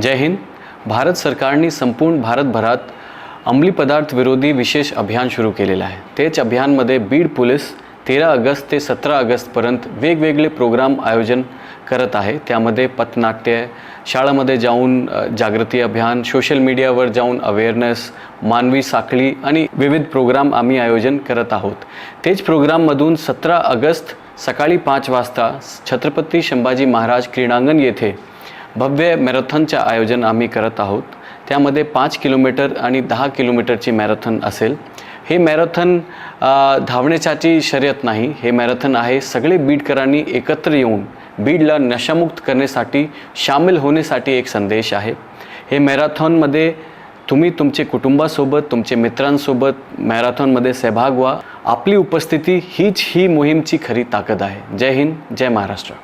जय हिंद। भारत सरकारने संपूर्ण भारतभरात अंमली पदार्थ विरोधी विशेष अभियान सुरू केलेलं आहे. तेच अभियानमध्ये बीड पोलीस तेरा ऑगस्ट ते सतरा ऑगस्टपर्यंत वेगवेगळे प्रोग्राम आयोजन करत आहे. त्यामध्ये पथनाट्य शाळामध्ये जाऊन जागृती अभियान सोशल मीडियावर जाऊन अवेअरनेस मानवी साखळी आणि विविध प्रोग्राम आम्ही आयोजन करत आहोत. तेच प्रोग्राममधून सतरा ऑगस्ट सकाळी पाच वाजता छत्रपती संभाजी महाराज क्रीडांगण येथे भव्य मॅरेथॉनचं आयोजन आम्ही करत आहोत. त्यामध्ये पाच किलोमीटर आणि दहा किलोमीटरची मॅरेथॉन असेल. हे मॅरेथॉन धावण्याच्याची धावण्यासाठी शर्यत नाही. हे मॅरेथॉन आहे सगळे बीडकरांनी एकत्र येऊन बीडला नशामुक्त करण्यासाठी सामील होण्यासाठी एक संदेश आहे. हे मॅरेथॉनमध्ये तुम्ही तुमचे कुटुंबासोबत तुमचे मित्रांसोबत मॅरेथॉनमध्ये सहभाग व्हा. आपली उपस्थिती हीच ही मोहीमची खरी ताकद आहे. जय हिंद जय महाराष्ट्र.